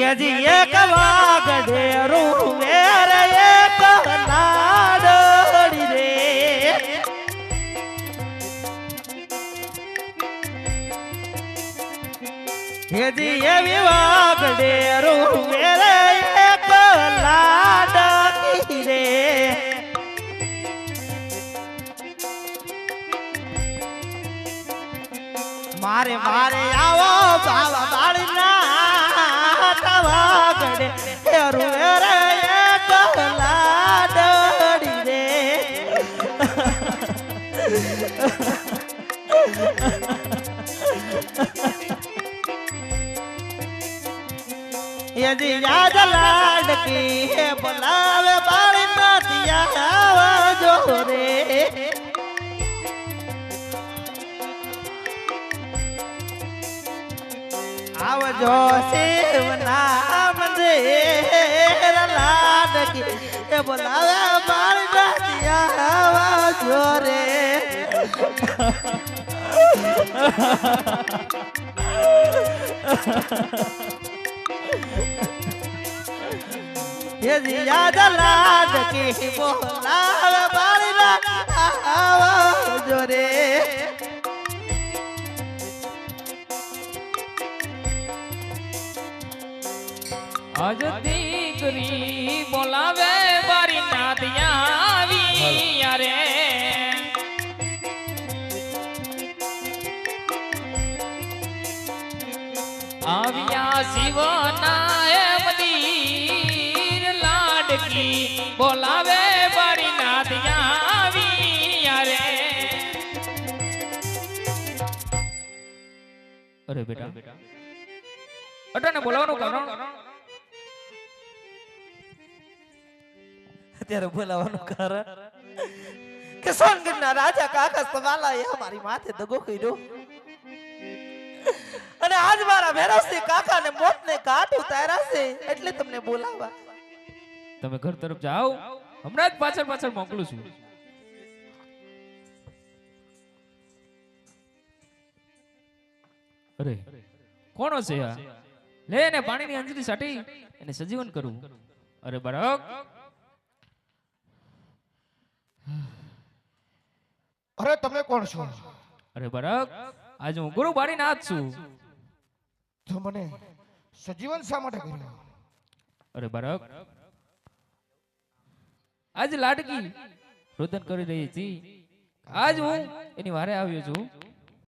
યજી એક વાગડે રૂવેર એક લાડડી રે. યજી એવી વાગડે રૂવેર એક લાડકી રે. મારે મારે આવો બાવા બાળના યદી યાદ લાડકી હે બોલાવે બાળના દિયા આવજો રે આવજો શિવના મંદિર લાડકી હે બોલાવે યાદ લાડકી બોલાવે બાળ નાતિયા આવજો રે આજ દીકરી બોલાવે બારી નાદિયા આવ્યા શિવના એ મંદિર લાડકી. બોલાવે બારી નાદિયા આવ્યા રે અરે બેટા. અટાને બોલાવવાનું કારણ? અત્યારે બોલાવવાનું કારણ? કે સોનગઢના રાજા કાકા સવાલા એ અમારી માથે દગો કર્યો. અને આજ મારા ભેરાસી કાકા ને મોત ને કાટ ઉતાર્યા છે એટલે તમને બોલાવા. તમે ઘર તરફ જાઓ. હમણાં જ પાછળ પાછળ મોકલું છું. અરે કોણો છે આ? લે ને પાણીની અંજલી સાટી એને સજીવન કરું. અરે બાળક. અરે તમે કોણ છો? અરે બાળક. આજે હું ગુરુ બાળી નાથ છું. તો મને સજીવન શા માટે કર્યો? અરે બાળક આજ લાડકી રોદન કરી રહી હતી. આજ હું એની વારે આવ્યો છું.